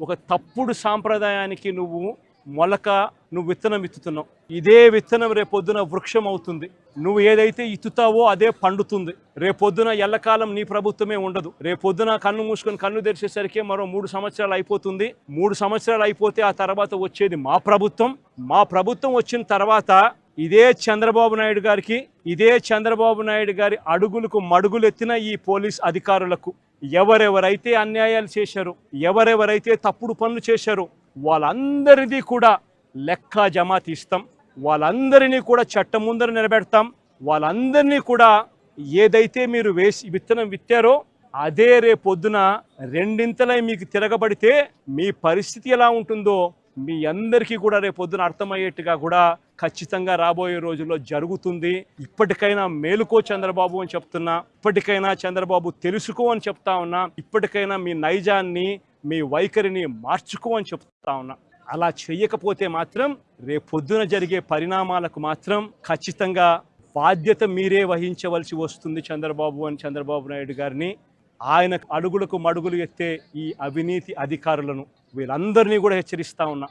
ఒక తప్పుడు సాంప్రదాయానికి నువ్వు మొలక నువ్వు విత్తనం ఇత్తుతున్నావు ఇదే విత్తనం రేపొద్దున వృక్షం అవుతుంది నువ్వు ఏదైతే ఇత్తుతావో అదే పండుతుంది. రేపొద్దున ఎల్లకాలం నీ ప్రభుత్వమే ఉండదు. రేపొద్దున కన్ను మూసుకొని కన్ను తెరిచేసరికి మరో మూడు సంవత్సరాలు అయిపోతుంది. మూడు సంవత్సరాలు అయిపోతే ఆ తర్వాత వచ్చేది మా ప్రభుత్వం. మా ప్రభుత్వం వచ్చిన తర్వాత ఇదే చంద్రబాబు నాయుడు గారికి ఇదే చంద్రబాబు నాయుడు గారి అడుగులకు మడుగులెత్తిన ఈ పోలీస్ అధికారులకు ఎవరెవరైతే అన్యాయాలు చేశారో ఎవరెవరైతే తప్పుడు పనులు చేశారో వాళ్ళందరిది కూడా లెక్క జమా తీస్తాం. వాళ్ళందరినీ కూడా చట్టం ముందర నిలబెడతాం. వాళ్ళందరినీ కూడా ఏదైతే మీరు వేసి విత్తనం విత్తారో అదే రేపొద్దున రెండింతలై మీకు తిరగబడితే మీ పరిస్థితి ఎలా ఉంటుందో మీ అందరికీ కూడా రేపొద్దున అర్థమయ్యేట్టుగా కూడా ఖచ్చితంగా రాబోయే రోజుల్లో జరుగుతుంది. ఇప్పటికైనా మేలుకో చంద్రబాబు అని చెప్తున్నా ఇప్పటికైనా చంద్రబాబు తెలుసుకో అని చెప్తా ఉన్నా ఇప్పటికైనా మీ నైజాన్ని మీ వైఖరిని మార్చుకో అని చెప్తా ఉన్నా. అలా చేయకపోతే మాత్రం రేపొద్దున జరిగే పరిణామాలకు మాత్రం ఖచ్చితంగా బాధ్యత మీరే వహించవలసి వస్తుంది చంద్రబాబు అని చంద్రబాబు నాయుడు గారిని. ఆయన అడుగులకు మడుగులు ఎత్తే ఈ అవినీతి అధికారులను వీళ్ళందరినీ కూడా హెచ్చరిస్తా ఉన్నా.